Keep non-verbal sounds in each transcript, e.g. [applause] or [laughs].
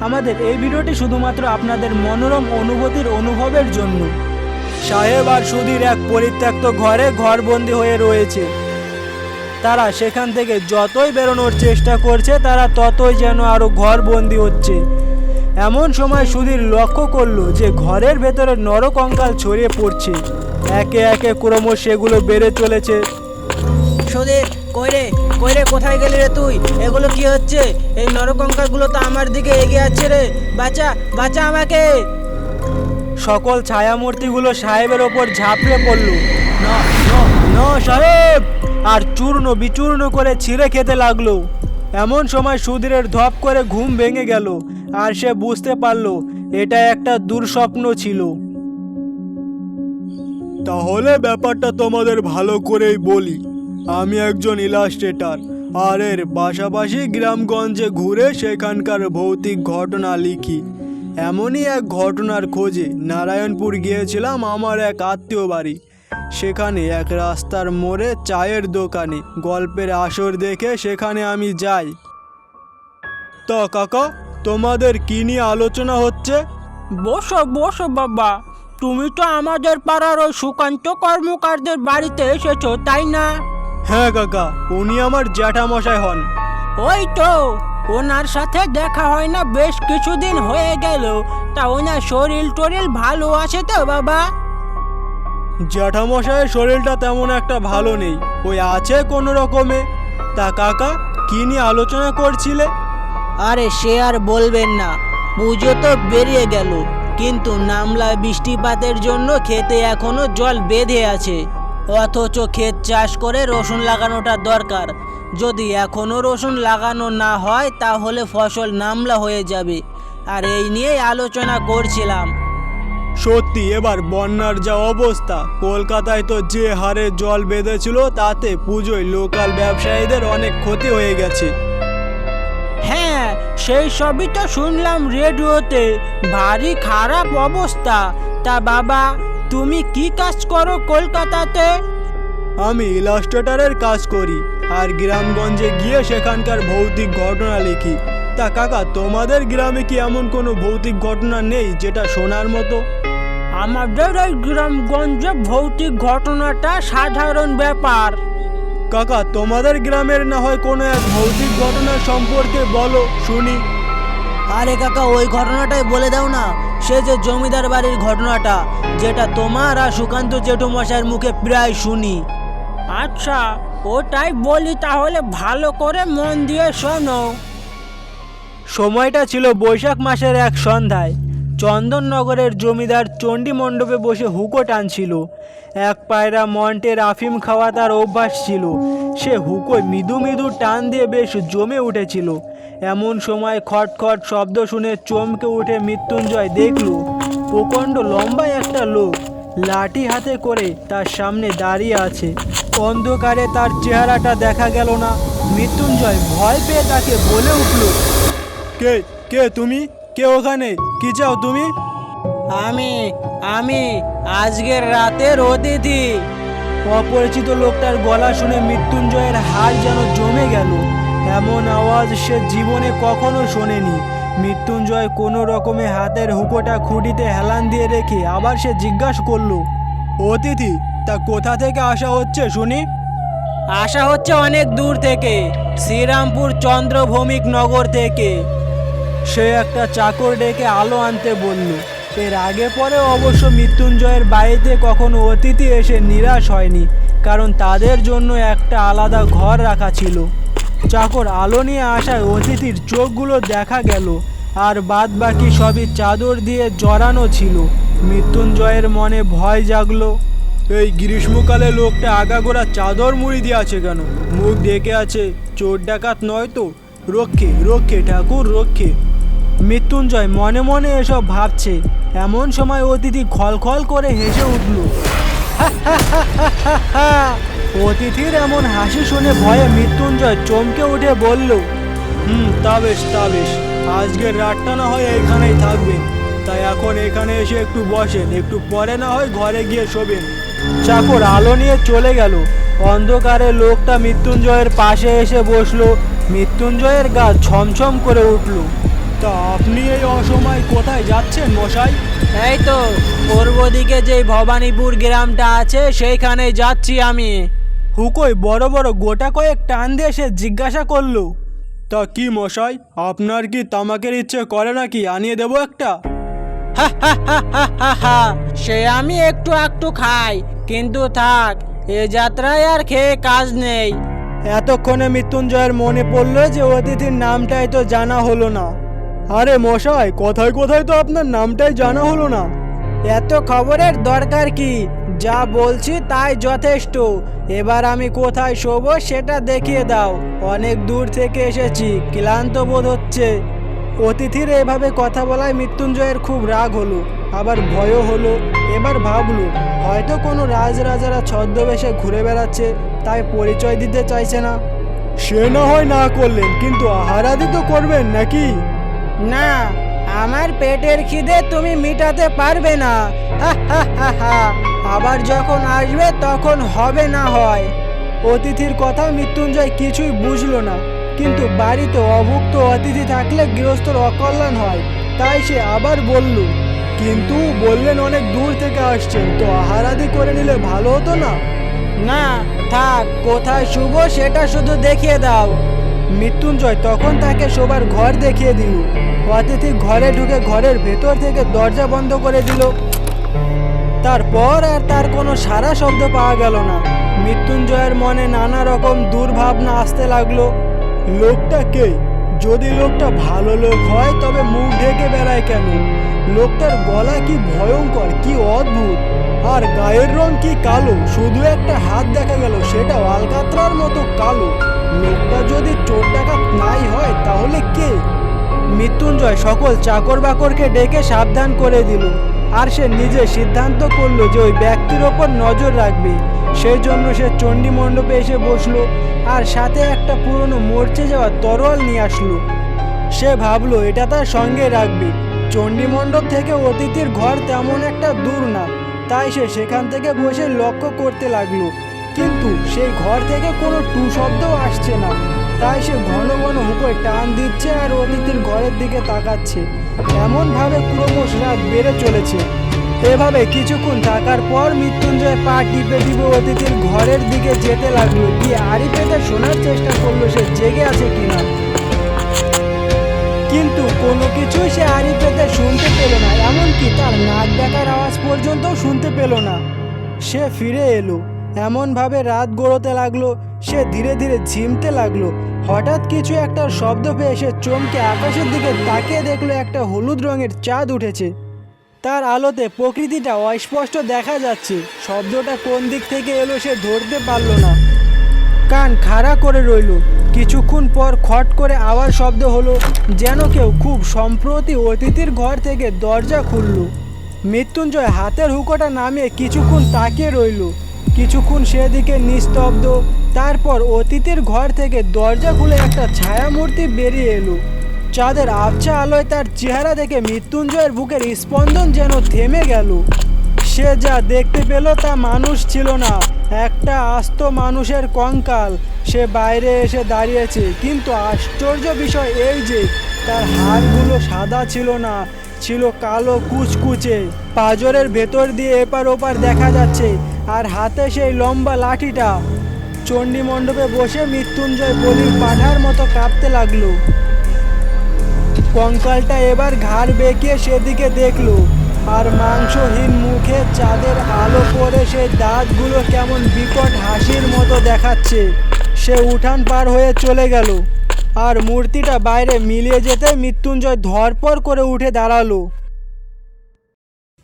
আমাদের এই ভিডিওটি শুধুমাত্র আপনাদের মনোরম অনুভূতির অনুভবের জন্য। সাহেব আর সুধীর এক পরিত্যক্ত ঘরে ঘরবন্দি হয়ে রয়েছে। তারা সেখান থেকে যতই বেরোনোর চেষ্টা করছে, তারা ততই যেন আরও ঘরবন্দি হচ্ছে। এমন সময় সুধীর লক্ষ্য করল যে ঘরের ভেতরে নরকঙ্কাল ছড়িয়ে পড়ছে। একে একে ক্রমশ সেগুলো বেড়ে চলেছে। সুধীর কইরে কইরে কোথায় গেলি রে তুই? এগুলো কি হচ্ছে? এই নরকঙ্কালগুলো তো আমার দিকে এগিয়ে যাচ্ছে রে। বাঁচা বাঁচা আমাকে। সকল ছায়ামূর্তিগুলো সাহেবের ওপর ঝাঁপড়ে পড়ল। না না না সাহেব! আর চূর্ণ বিচূর্ণ করে ছিঁড়ে খেতে লাগল। এমন সময় সুধীরের ধপ করে ঘুম ভেঙে গেল আর সে বুঝতে পারল এটা একটা দুঃস্বপ্ন ছিল। তাহলে ব্যাপারটা তোমাদের ভালো করেই বলি। আমি একজন ইলাস্ট্রেটার। আর এর পাশাপাশি গ্রামগঞ্জে ঘুরে সেখানকার ভৌতিক ঘটনা লিখি। এমনই এক ঘটনার খোঁজে নারায়ণপুর গিয়েছিলাম আমার এক আত্মীয় বাড়ি। সেখানে এক রাস্তার মোড়ে চায়ের দোকানে গল্পের আসর দেখে সেখানে আমি যাই। তা কাকা, তোমাদের কি নিয়ে আলোচনা হচ্ছে? বসো বসো বাবা। তুমি তো আমাদের পাড়ার ওই সুকান্ত কর্মকারদের বাড়িতে এসেছ, তাই না? হ্যাঁ কাকা উনি আমার জ্যাঠামশাই হন। ওই তো ওনার সাথে দেখা হয় না বেশ কিছুদিন হয়ে গেল। তা ওনার শরীর টরিল ভালো আছে তো বাবা? জ্যাঠামশাইয়ের শরীরটা তেমন একটা ভালো নেই ওই আছে কোনো রকমে। তা কাকা কি নিয়ে আলোচনা করছিলে? আরে সে আর বলবেন না পুজো তো বেরিয়ে গেল কিন্তু নামলা বৃষ্টিপাতের জন্য খেতে এখনও জল বেঁধে আছে। অথচ ক্ষেত চাষ করে রসুন লাগানোটা দরকার। যদি এখনও রসুন লাগানো না হয় তাহলে ফসল নামলা হয়ে যাবে। আর এই নিয়েই আলোচনা করছিলাম। সত্যি এবার বন্যার যা অবস্থা কলকাতায় তো যে হারে জল বেঁধেছিল তাতে পুজোয় লোকাল ব্যবসায়ীদের অনেক ক্ষতি হয়ে গেছে। হ্যাঁ সেই সবই তো শুনলাম রেডিওতে। ভারী খারাপ অবস্থা। তা বাবা তুমি কি কাজ করো কলকাতাতে? আমি ইলাস্ট্রেটারের কাজ করি আর গ্রামগঞ্জে গিয়ে সেখানকার ভৌতিক ঘটনা লিখি। তা কাকা তোমাদের গ্রামে কি এমন কোনো ভৌতিক ঘটনা নেই যেটা শোনার মতো? আমাদের এই গ্রামগঞ্জে ভৌতিক ঘটনাটা সাধারণ ব্যাপার। কাকা তোমাদের গ্রামের না হয় কোনো এক ভৌতিক ঘটনা সম্পর্কে বলো শুনি। আরে কাকা ওই ঘটনাটাই বলে দাও না। সে যে জমিদার বাড়ির ঘটনাটা যেটা তোমার আর সুকান্ত জেঠুমশাইয়ের মুখে প্রায় শুনি। আচ্ছা ওটাই বলি তাহলে ভালো করে মন দিয়ে শোনো। সময়টা ছিল বৈশাখ মাসের এক সন্ধ্যায়। চন্দননগরের জমিদার চণ্ডী মণ্ডপে বসে হুকো টানছিল। এক পায়রা মন্টের আফিম খাওয়া তার অভ্যাস ছিল। সে হুকোয় মৃদু মৃদু টান দিয়ে বেশ জমে উঠেছিল। এমন সময় খটখট শব্দ শুনে চমকে উঠে মৃত্যুঞ্জয় দেখল, প্রকাণ্ড লম্বা একটা লোক লাঠি হাতে করে তার সামনে দাঁড়িয়ে আছে। অন্ধকারে তার চেহারাটা দেখা গেল না। মৃত্যুঞ্জয় ভয় পেয়ে তাকে বলে উঠল, কে কে তুমি? কে ওখানে? কি চাও তুমি? আমি আমি আজকের রাতের অতিথি। অপরিচিত লোকটার গলা শুনে মৃত্যুঞ্জয়ের হাড় যেন জমে গেল। এমন আওয়াজ সে জীবনে কখনো শোনেনি। মৃত্যুঞ্জয় কোনো রকমে হাতের হুকোটা খুঁটিতে হেলান দিয়ে রেখে আবার সে জিজ্ঞাসা করল অতিথি তা কোথা থেকে আসা হচ্ছে শুনি? আসা হচ্ছে অনেক দূর থেকে শ্রীরামপুর চন্দ্রভৌমিক নগর থেকে। সে একটা চাকর ডেকে আলো আনতে বলল এর আগে পরে অবশ্য মৃত্যুঞ্জয়ের বাড়িতে কখনো অতিথি এসে নিরাশ হয়নি কারণ তাদের জন্য একটা আলাদা ঘর রাখা ছিল। চাকর আলো নিয়ে আসায় অতিথির চোখগুলো দেখা গেল, আর বাদ বাকি সবই চাদর দিয়ে জড়ানো ছিল। মৃত্যুঞ্জয়ের মনে ভয় জাগলো, এই গ্রীষ্মকালে লোকটা আগাগোড়া চাদর মুড়ি দিয়ে আছে কেন? মুখ ডেকে আছে, চোর ডাকাত নয় তো? রক্ষে রক্ষে, ঠাকুর, রক্ষে। মৃত্যুঞ্জয় মনে মনে এসব ভাবছে, এমন সময় অতিথি খলখল করে হেসে উঠল [laughs] অতিথির এমন হাসি শুনে ভয়ে মৃত্যুঞ্জয় চমকে উঠে বলল, হুম, তা বেশ তা বেশ। আজকের রাতটা না হয় এখানেই থাকবেন। তাই এখন এখানে এসে একটু বসেন। একটু পরে না হয় ঘরে গিয়ে শোবেন। চাকর আলো নিয়ে চলে গেল। অন্ধকারে লোকটা মৃত্যুঞ্জয়ের পাশে এসে বসল। মৃত্যুঞ্জয়ের গা ছমছম করে উঠল। তা আপনি এই অসময় কোথায় যাচ্ছেন মশাই? এই তো পূর্ব দিকে যেই ভবানীপুর গ্রামটা আছে সেইখানে যাচ্ছি আমি। হুকোই বড় বড় গোটা কয়েক টান দিয়ে সে জিজ্ঞাসা করল। তা কি মশাই আপনার কি তামাকের ইচ্ছে করে নাকি? আনিয়ে দেবো একটা? সে আমি একটু একটু খাই কিন্তু থাক এ যাত্রায় আর খেয়ে কাজ নেই। এতক্ষণে মৃত্যুঞ্জয়ের মনে পড়ল যে অতিথির নামটাই তো জানা হলো না। আরে মশাই কোথায় কোথায় তো আপনার নামটাই জানা হলো না। এত খবরের দরকার কি? যা বলছি তাই যথেষ্ট। এবার আমি কোথায় শোবো সেটা দেখিয়ে দাও। অনেক দূর থেকে এসেছি ক্লান্ত বোধ হচ্ছে। অতিথির এভাবে কথা বলায় মৃত্যুঞ্জয়ের খুব রাগ হলো আবার ভয়ও হলো। এবার ভাবলো হয়তো কোনো রাজরাজারা ছদ্মবেশে ঘুরে বেড়াচ্ছে তাই পরিচয় দিতে চাইছে না। সে না হয় না করলেন কিন্তু আহারাদি তো করবেন নাকি? না, আমার পেটের খিদে তুমি মিটাতে পারবে না। আবার যখন আসবে, তখন হবে না হয়। অতিথির কথা মৃত্যুঞ্জয় কিছুই বুঝলো না। কিন্তু বাড়িতে অভুক্ত অতিথি থাকলে গৃহস্থর অকল্যাণ হয়। তাই সে আবার বলল, কিন্তু বললেন অনেক দূর থেকে আসছেন তো আহারাদি করে নিলে ভালো হতো না? না, থাক, কোথায় শুভ সেটা শুধু দেখিয়ে দাও। মৃত্যুঞ্জয় তখন তাকে শোবার ঘর দেখিয়ে দিল। অতিথি ঘরে ঢুকে ঘরের ভেতর থেকে দরজা বন্ধ করে দিল। তারপর আর তার কোনো সারা শব্দ পাওয়া গেল না। মৃত্যুঞ্জয়ের মনে নানা রকম দুর্ভাবনা আসতে লাগল। লোকটা কে? যদি লোকটা ভালো লোক হয়, তবে মুখ ঢেকে বেড়ায় কেন? লোকটার গলা কি ভয়ঙ্কর, কি অদ্ভুত? আর গায়ের রং কি কালো? শুধু একটা হাত দেখা গেল সেটা আলকাতরার মতো কালো। লোকটা যদি চোর ডাকাত নাই হয়, তাহলে কে? মৃত্যুঞ্জয় সকল চাকর বাকরকে ডেকে সাবধান করে দিল। আর সে নিজে সিদ্ধান্ত করল যে ওই ব্যক্তির ওপর নজর রাখবে। সেই জন্য সে চণ্ডী মণ্ডপে এসে বসল আর সাথে একটা পুরনো মরচে যাওয়া তরোয়াল নিয়ে আসলো। সে ভাবলো, এটা তার সঙ্গে রাখবে। চণ্ডী মণ্ডপ থেকে অতিথির ঘর তেমন একটা দূর না। তাই সে সেখান থেকে বসে লক্ষ্য করতে লাগল। কিন্তু সেই ঘর থেকে কোনো টু শব্দও আসছে না। তাই সে ঘন ঘন হুকোয় টান দিচ্ছে আর অতিথির ঘরের দিকে তাকাচ্ছে। এমনভাবে ক্রমশ রাত বেড়ে চলেছে। এভাবে কিছুক্ষণ থাকার পর মৃত্যুঞ্জয় পা টিপে টিপে অতিথির ঘরের দিকে যেতে লাগল। গিয়ে আড়ি পেতে শোনার চেষ্টা করল সে, জেগে আছে কিনা? কিন্তু কোনো কিছুই সে আড়ি পেতে শুনতে পেল না। এমনকি তার নাক ডাকার আওয়াজ পর্যন্ত শুনতে পেল না। সে ফিরে এলো। এমনভাবে রাত গড়োতে লাগল, সে ধীরে ধীরে ঝিমতে লাগল। হঠাৎ কিছু একটা শব্দ পেয়ে সে চমকে আকাশের দিকে তাকিয়ে দেখল একটা হলুদ রঙের চাঁদ উঠেছে। তার আলোতে প্রকৃতিটা অস্পষ্ট দেখা যাচ্ছে। শব্দটা কোন দিক থেকে এলো সে ধরতে পারল না। কান খাড়া করে রইল। কিছুক্ষণ পর খট করে আওয়াজ শব্দ হলো, যেন কেউ খুব সম্প্রতি অতিথির ঘর থেকে দরজা খুলল। মৃত্যুঞ্জয় হাতের হুকোটা নামিয়ে কিছুক্ষণ তাকিয়ে রইল। কিছুক্ষণ সেদিকে নিস্তব্ধ। তারপর অতীতের ঘর থেকে দরজা খুলে একটা ছায়ামূর্তি বেরিয়ে এলো। চাঁদের আবছা আলোয় তার চেহারা দেখে মৃত্যুঞ্জয়ের বুকের স্পন্দন যেন থেমে গেল। সে যা দেখতে পেল তা মানুষ ছিল না, একটা আস্ত মানুষের কঙ্কাল। সে বাইরে এসে দাঁড়িয়েছে, কিন্তু আশ্চর্য বিষয় এই যে তার হাড়গুলো সাদা ছিল না, ছিল কালো কুচকুচে। পাজরের ভেতর দিয়ে এপার ওপার দেখা যাচ্ছে, আর হাতে সেই লম্বা লাঠিটা। চণ্ডী মণ্ডপে বসে মৃত্যুঞ্জয় বলির পাঠার মতো কাঁপতে লাগল। কঙ্কালটা এবার ঘাড় বেঁকিয়ে সেদিকে দেখল, আর মাংসহীন মুখে চাঁদের আলো পরে সেই দাঁতগুলো কেমন বিকট হাসির মতো দেখাচ্ছে। সে উঠান পার হয়ে চলে গেল। আর মূর্তিটা বাইরে মিলিয়ে যেতে মৃত্যুঞ্জয় ধরপর করে উঠে দাঁড়াল।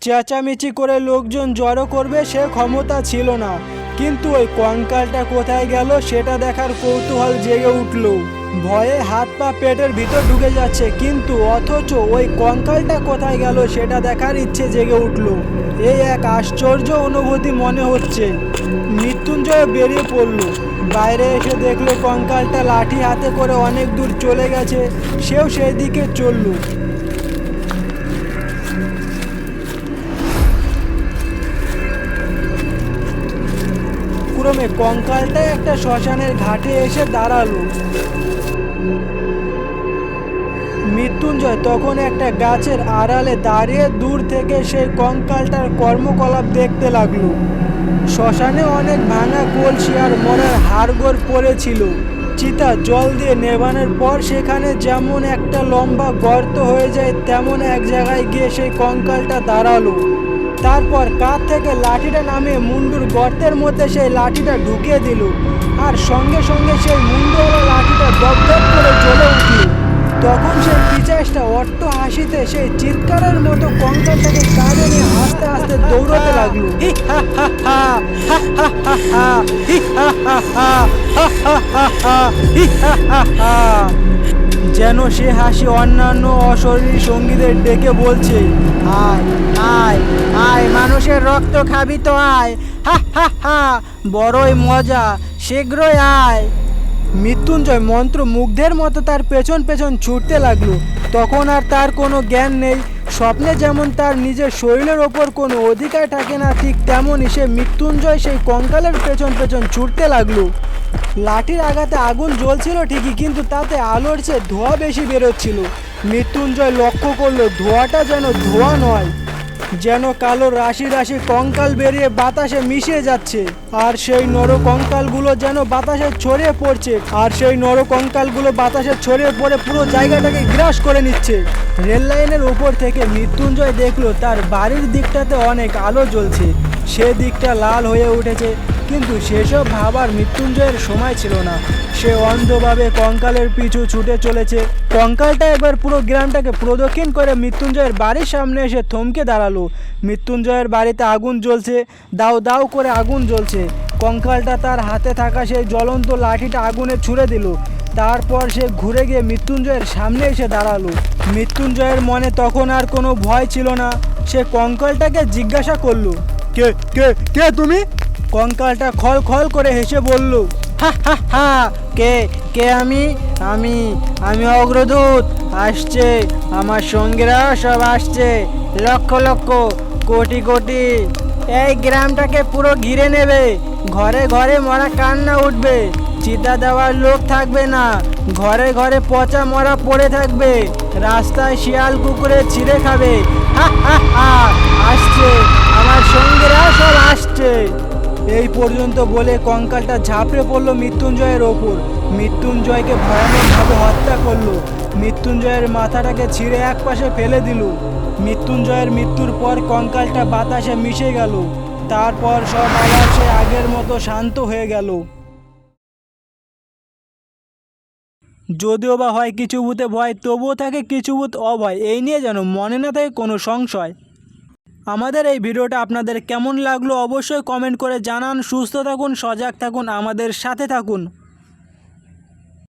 চেঁচামেচি করে লোকজন জড়ো করবে সে ক্ষমতা ছিল না। কিন্তু ওই কঙ্কালটা কোথায় গেল সেটা দেখার কৌতূহল জেগে উঠল। ভয়ে হাত পা পেটের ভিতর ঢুকে যাচ্ছে, কিন্তু অথচ ওই কঙ্কালটা কোথায় গেল সেটা দেখার ইচ্ছে জেগে উঠল। এই এক আশ্চর্য অনুভূতি মনে হচ্ছে। মৃত্যুঞ্জয় বেরিয়ে পড়ল। বাইরে এসে দেখল কঙ্কালটা লাঠি হাতে করে অনেক দূর চলে গেছে, সেও সেই দিকে চলল। ক্রমে কঙ্কালটা একটা শ্মশানের ঘাটে এসে দাঁড়াল। মৃত্যুঞ্জয় তখন একটা গাছের আড়ালে দাঁড়িয়ে দূর থেকে সেই কঙ্কালটার কর্মকলাপ দেখতে লাগল। শ্মশানে অনেক ভাঙা কলসি আর মরার হাড়গোড় পড়েছিল। চিতা জল দিয়ে নেভানোর পর সেখানে যেমন একটা লম্বা গর্ত হয়ে যায়, তেমন এক জায়গায় গিয়ে সেই কঙ্কালটা দাঁড়াল। তারপর কাঁধ থেকে লাঠিটা নামিয়ে মুন্ডুর গর্তের মধ্যে সেই লাঠিটা ঢুকিয়ে দিল আর সঙ্গে সঙ্গে সেই মুন্ডওয়ালা লাঠিটা দপ দপ করে জ্বলে উঠল তখন সেই পিচাসটা অট্ট হাসিতে সেই চিৎকারের মতো কঙ্কালটাকে কাঁধে নিয়ে আস্তে আস্তে দৌড়াতে লাগল হি হা হা যেন সে হাসি অন্যান্য অশরীর সঙ্গীদের ডেকে বলছে, আয় আয় আয়, মানুষের রক্ত খাবি তো আয়, হা হা হা, বড়ই মজা, শীঘ্রই আয়। মৃত্যুঞ্জয় মন্ত্র মুগ্ধের মতো তার পেছন পেছন ছুটতে লাগল। তখন আর তার কোনো জ্ঞান নেই স্বপ্নে যেমন তার নিজের শরীরের ওপর কোনো অধিকার থাকে না, ঠিক তেমনই সে মৃত্যুঞ্জয় সেই কঙ্কালের পেছন পেছন ছুটতে লাগল। লাঠির আঘাতে আগুন জ্বলছিল ঠিকই, কিন্তু তাতে আলোর চেয়ে ধোঁয়া বেশি বেরোচ্ছিল। মৃত্যুঞ্জয় লক্ষ্য করল, ধোঁয়াটা যেন ধোঁয়া নয়। যেন কালো রাশি রাশি কঙ্কাল বেরিয়ে বাতাসে মিশে যাচ্ছে। আর সেই নর কঙ্কালগুলো যেন বাতাসে ছড়িয়ে পড়ছে। আর সেই নর কঙ্কালগুলো বাতাসে ছড়িয়ে পড়ে পুরো জায়গাটাকে গ্রাস করে নিচ্ছে। রেল লাইনের উপর থেকে মৃত্যুঞ্জয় দেখল তার বাড়ির দিকটাতে অনেক আলো জ্বলছে। সে দিকটা লাল হয়ে উঠেছে, কিন্তু সেসব ভাবার মৃত্যুঞ্জয়ের সময় ছিল না। সে অন্ধভাবে কঙ্কালের পিছু ছুটে চলেছে। কঙ্কালটা একবার পুরো গ্রামটাকে প্রদক্ষিণ করে মৃত্যুঞ্জয়ের বাড়ির সামনে এসে থমকে দাঁড়াল। মৃত্যুঞ্জয়ের বাড়িতে আগুন জ্বলছে, দাও দাও করে আগুন জ্বলছে। কঙ্কালটা তার হাতে থাকা সেই জ্বলন্ত লাঠিটা আগুনে ছুঁড়ে দিল। তারপর সে ঘুরে গিয়ে মৃত্যুঞ্জয়ের সামনে এসে দাঁড়াল। মৃত্যুঞ্জয়ের মনে তখন আর কোনো ভয় ছিল না। সে কঙ্কালটাকে জিজ্ঞাসা করল কে কে কে তুমি? কঙ্কালটা খল খল করে হেসে বলল, হা হা হা, কে কে আমি? আমি আমি অগ্রদূত, আসছে, আমার সঙ্গীরা সব আসছে, লক্ষ লক্ষ, কোটি কোটি। এই গ্রামটাকে পুরো ঘিরে নেবে, ঘরে ঘরে মরা কান্না উঠবে, চিতা দেওয়ার লোক থাকবে না, ঘরে ঘরে পচা মরা পড়ে থাকবে, রাস্তায় শিয়াল কুকুরে ছিঁড়ে খাবে, হা হা হা, আসছে আমার সঙ্গীরা সব আসছে। এই পর্যন্ত বলে কঙ্কালটা ঝাঁপড়ে পড়ল মৃত্যুঞ্জয়ের ওপর। মৃত্যুঞ্জয়কে ভয়ানকভাবে হত্যা করল। মৃত্যুঞ্জয়ের মাথাটাকে ছিঁড়ে এক পাশে ফেলে দিল। মৃত্যুঞ্জয়ের মৃত্যুর পর কঙ্কালটা বাতাসে মিশে গেল। তারপর সব আবার সে আগের মতো শান্ত হয়ে গেল। যদিও বা হয় কিছু ভূতে ভয়, তবুও থাকে কিছু ভূত অভয়। এই নিয়ে যেন মনে না থাকে কোনো সংশয়। আমাদের এই ভিডিওটা আপনাদের কেমন লাগল অবশ্যই কমেন্ট করে জানান। সুস্থ থাকুন, সজাগ থাকুন, আমাদের সাথে থাকুন।